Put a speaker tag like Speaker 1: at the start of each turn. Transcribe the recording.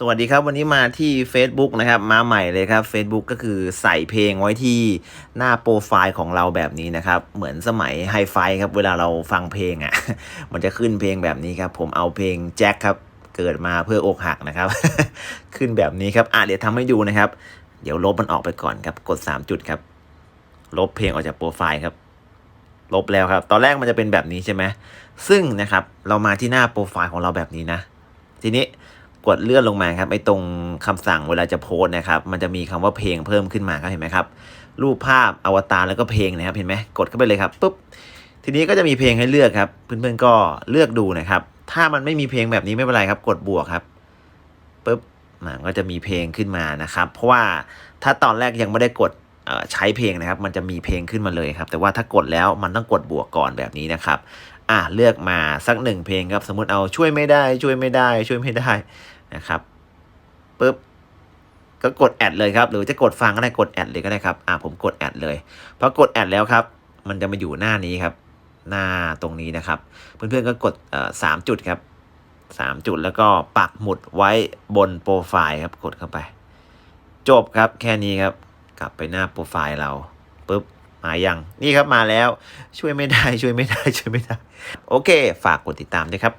Speaker 1: สวัสดีครับวันนี้มาที่ Facebook นะครับ มาใหม่เลยครับ Facebook ก็คือใส่เพลงไว้ที่หน้าโปรไฟล์ของเราแบบนี้นะครับ เหมือนสมัยไฮไฟครับ เวลาเราฟังเพลงอะ่ะ มันจะขึ้นเพลงแบบนี้ครับ ผมเอาเพลงแจ็คครับ เกิดมาเพื่ออกหักนะครับ ขึ้นแบบนี้ครับอะเดี๋ยวทำให้ดูนะครับ เดี๋ยวลบมันออกไปก่อนครับ กด 3 จุดครับ ลบเพลงออกจากโปรไฟล์ครับ ลบแล้วครับ ตอนแรกมันจะเป็นแบบนี้ใช่ไหมซึ่งนะครับ เรามาที่หน้าโปรไฟล์ของเราแบบนี้นะ ทีนี้ กดเลื่อนลงมาครับไอตรงคำสั่งเวลาจะโพสนะครับ มันจะมีคำว่าเพลงเพิ่มขึ้นมาครับเห็นไหมครับ รูปภาพอวตารแล้วก็เพลงนะครับ เห็นไหมกดเข้าไปเลยครับปุ๊บทีนี้ก็จะมีเพลงให้เลือกครับ เพื่อนๆก็เลือกดูนะครับ ถ้ามันไม่มีเพลงแบบนี้ไม่เป็นไรครับ กดบวกครับปุ๊บมันก็จะมีเพลงขึ้นมานะครับ เพราะว่าถ้าตอนแรกยังไม่ได้กดใช้เพลงนะครับ มันจะมีเพลงขึ้นมาเลยครับ แต่ว่าถ้ากดแล้วมันต้องกดบวกก่อนแบบนี้นะครับ อะเลือกมาสักหนึ่งเพลงครับ สมมติเอาช่วยไม่ได้ ช่วยไม่ได้ ช่วยไม่ได้นะครับปุ๊บก็กดแอดเลยครับ หรือจะกดฟังก็ได้กดแอดเลยก็ได้ครับอะผมกดแอดเลยพอกดแอดแล้วครับ มันจะมาอยู่หน้านี้ครับ หน้าตรงนี้นะครับ เพื่อนๆก็กดเอ่อสามจุดครับสามจุดแล้วก็ปักหมุดไว้บนโปรไฟล์ครับกดเข้าไป จบครับแค่นี้ครับ กลับไปหน้าโปรไฟล์เราปุ๊บ มายังนี่ครับมาแล้วช่วยไม่ได้ช่วยไม่ได้ช่วยไม่ได้ โอเค ฝากกดติดตามด้วยครับ